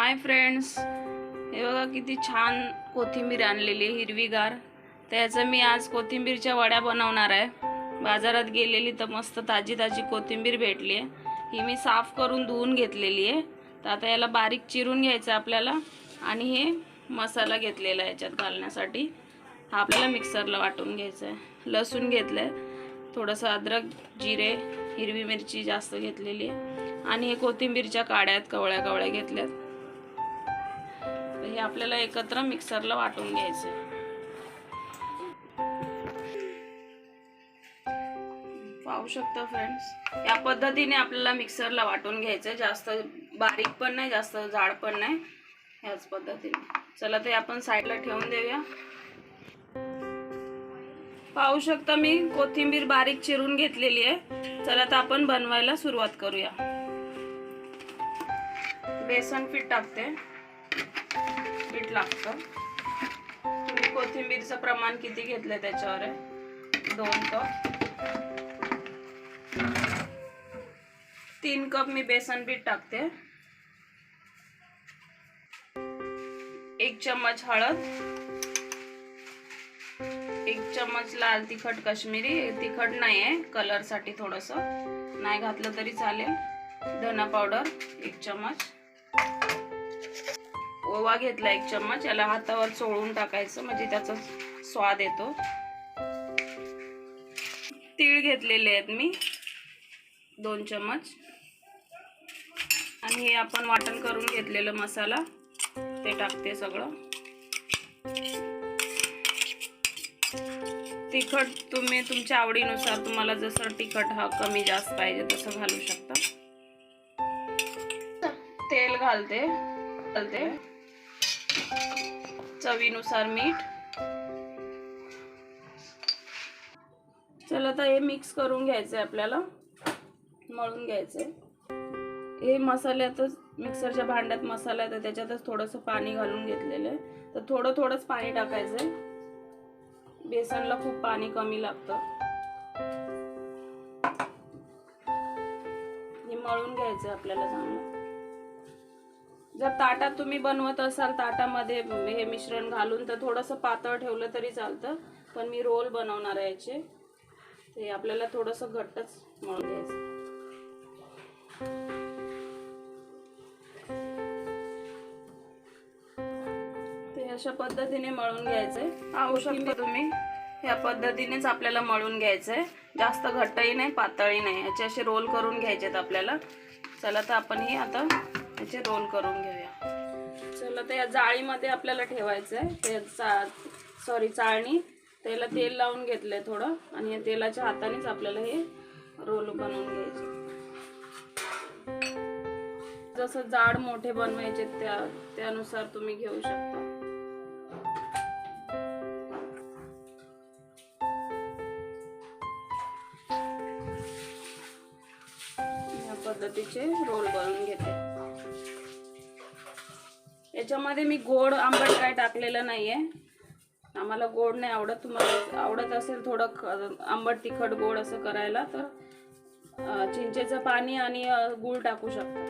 Hi friends हे बघा किती छान कोथिंबीर आणलेली आहे हिरवीगार. त्याचं मी आज कोथिंबीरच्या वड्या बनवणार आहे. बाजारात गेलेली तर मस्त ताजी ताजी कोथिंबीर भेटली आहे. ही मी साफ करून धुवून घेतलेली आहे. तर आता याला बारीक चिरून घ्यायचं आपल्याला. आणि हे मसाला घेतलेला आहे याच्यात घालण्यासाठी. हा आपल्याला मिक्सरला वाटून घ्यायचा आहे. लसूण घेतलं आहे थोडंसं अद्रक जिरे हिरवी मिरची जास्त घेतलेली आहे. आणि हे कोथिंबीरच्या काड्या आहेत कवळ्या कवळ्या घेतल्यात. हे आपल्याला एकत्र मिक्सरला वाटून घ्यायचं. पाहू शकता फ्रेंड्स या पद्धतीने आपल्याला मिक्सरला वाटून घ्यायचं. जास्त बारीक पण नाही जास्त जाड पण नाही. ह्याच पद्धतीने. चला ते आपण साईडला ठेवून देऊया. पाहू शकता मी कोथिंबीर बारीक चिरून घेतलेली आहे. चला तर आपण बनवायला सुरुवात करूया. बेसन पीठ टाकते. पीठ लागतं. तुम्ही कोथिंबीरचं प्रमाण किती घेतलं त्याच्यावर आहे? दोन कप. तीन कप मी बेसन पीठ टाकते. एक चम्मच हळद. एक चम्मच लाल तिखट काश्मीरी. तिखट नाही आहे कलरसाठी थोडंसं. नाही घातलं तरी चालेल. धना पावडर एक चम्मच. ओवा घेतला एक चम्मच याला हातावर चोळून टाकायचं म्हणजे त्याचा स्वाद येतो. तीळ घेतलेले आहेत मी दोन चम्मच. आणि हे आपण वाटण करून घेतलेलं मसाला ते टाकते सगळं. तिखट तुम्ही तुमच्या आवडीनुसार तुम्हाला जसं तिखट हा कमी जास्त पाहिजे तसं घालू शकता. तेल घालते घालते. चवीनुसार मीठ. चला आता हे मिक्स करून घ्यायचं आहे आपल्याला. मळून घ्यायचं हे मसाल्यातच मिक्सरच्या भांड्यात मसाला आहे तर त्याच्यातच थोडंसं पाणी घालून घेतलेलं आहे. तर थोडं थोडंच पाणी टाकायचं आहे बेसनला खूप पाणी कमी लागतं. हे मळून घ्यायचं आपल्याला चांगलं. जर ताटात तुम्ही बनवत असाल ताटामध्ये हे मिश्रण घालून तर थोडंसं पातळ ठेवलं तरी चालतं. पण मी रोल बनवणार आहे याचे. ते आपल्याला थोडंसं घट्टच मळून घ्यायचं. ते अशा पद्धतीने मळून घ्यायचंय. पाहू शकता तुम्ही. ह्या पद्धतीनेच आपल्याला मळून घ्यायचंय. जास्त घट्टही नाही पातळही नाही. याचे असे रोल करून घ्यायचेत आपल्याला. चला तर आपण हे आता याचे रोल करून घेऊया. चला तर या जाळीमध्ये आपल्याला ठेवायचं आहे ते चा सॉरी चाळणी. त्याला तेल लावून घेतलंय थोडं. आणि या तेलाच्या हातानेच आपल्याला हे रोल बनवून घ्यायचे. जसं जाड मोठे बनवायचे त्या त्यानुसार तुम्ही घेऊ शकता. या पद्धतीचे रोल बनवून घेते. याच्यामध्ये मी गोड आंबट काय टाकलेलं नाहीये. आम्हाला गोड नाही आवडत. तुम्हाला आवडत असेल थोडं आंबट तिखट गोड असं करायला तर चिंचेचं पाणी आणि गूळ टाकू शकता.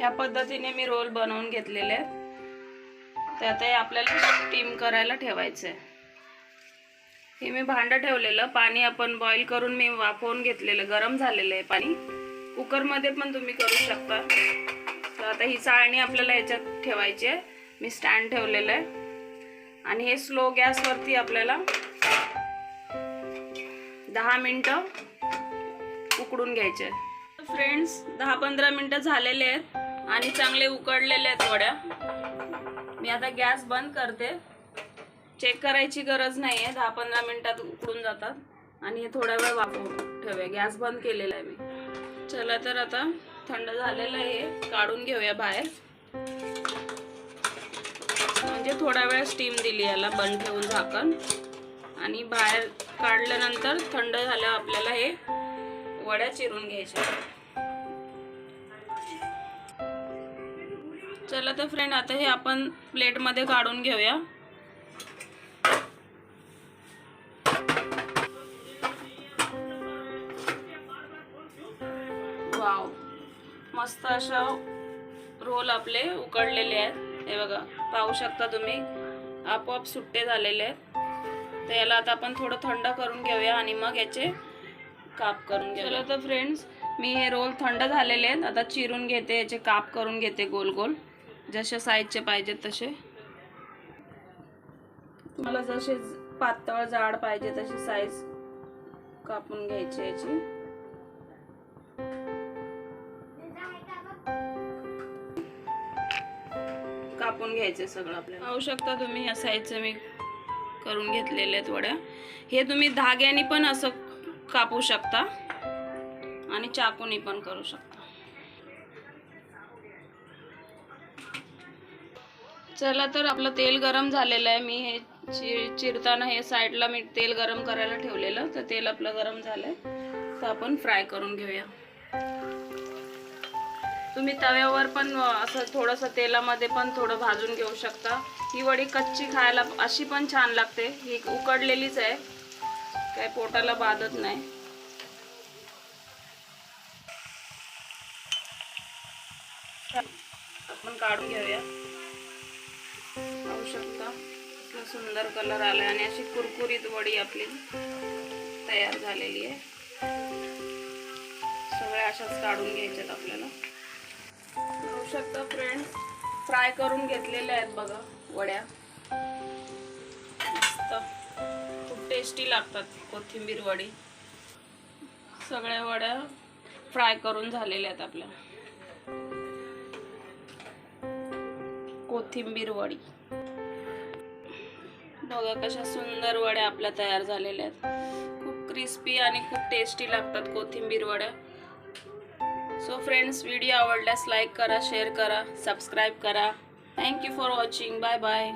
या पद्धतीने मी रोल बनवून घेतलेले आहेत. ते आता आपल्याला स्टीम करायला ठेवायचं आहे हे मी भांडं ठेवलेलं. पाणी आपण बॉईल करून मी वाफवून घेतलेलं. गरम झालेलं आहे पाणी. कुकरमध्ये पण तुम्ही करू शकता. तर आता ही चाळणी आपल्याला याच्यात ठेवायची आहे. मी स्टँड ठेवलेलं आहे. आणि हे स्लो गॅसवरती आपल्याला दहा मिनटं उकडून घ्यायचे फ्रेंड्स दहा पंधरा मिनटं झालेले आहेत. आणि चांगले उकडलेले आहेत वड्या. मी आता गॅस बंद करते. चेक करायची गरज नाही आहे दहा पंधरा मिनिटात उकडून जातात. आणि हे थोडा वेळ वापरून ठेवूया. गॅस बंद केलेला आहे मी. चला तर आता थंड झालेलं आहे. काढून घेऊया बाहेर. म्हणजे थोडा वेळ स्टीम दिली याला बंद ठेवून झाकण. आणि बाहेर काढल्यानंतर थंड झाल्यावर आपल्याला हे वड्या चिरून घ्यायच्या. चला तर फ्रेंड आता हे आपण प्लेटमध्ये काढून घेऊया. मस्त अशा रोल आपले उकडलेले आहेत. हे बघा पाहू शकता तुम्ही. आपोआप सुट्टे झालेले आहेत. तर याला आता आपण थोडं थंड करून घेऊया आणि मग याचे काप करून घेऊया. चला तर फ्रेंड्स मी हे रोल थंड झालेले आहेत. आता चिरून घेते याचे काप करून घेते गोल गोल. जसे साईजचे पाहिजेत तसे. तुम्हाला जसे पातळ जाड पाहिजे तशी साईज कापून घ्यायची याची. कापून घ्यायचं सगळं आपल्याला. पाहू शकता तुम्ही या साईजचं मी करून घेतलेले आहेत वड्या. हे तुम्ही धाग्याने पण असं कापू शकता आणि चाकूनी पण करू शकता. चला तर आपलं तेल गरम झालेलं आहे. मी हे चिरताना हे साईडला मी तेल गरम करायला ठेवलेलं. तर तेल आपलं गरम झालंय. तर आपण फ्राय करून घेऊया. तुम्ही तव्यावर पण असं थोडंसं तेलामध्ये पण थोडं भाजून घेऊ शकता. ही वडी कच्ची खायला अशी पण छान लागते. ही उकडलेलीच आहे. काय पोटाला बाधत नाही. आपण काढून घेऊया. पाहू शकता. इतका सुंदर कलर आलाय आणि अशी कुरकुरीत वडी आपली तयार झालेली आहे. सगळ्या अशाच काढून घ्यायच्यात आपल्याला. खाऊ शकता फ्रेंड फ्राय करून घेतलेल्या आहेत बघा वड्या. मस्त. खूप टेस्टी लागतात कोथिंबीर वडी. सगळ्या वड्या फ्राय करून झालेल्या आहेत आपल्या. कोथिंबीर वडी. बघा कशा सुंदर वड्या आपल्या तयार झालेल्या आहेत. खूप क्रिस्पी आणि खूप टेस्टी लागतात कोथिंबीर वड्या. सो फ्रेंड्स व्हिडिओ आवडल्यास लाईक करा शेअर करा सबस्क्राईब करा. Thank you for watching bye bye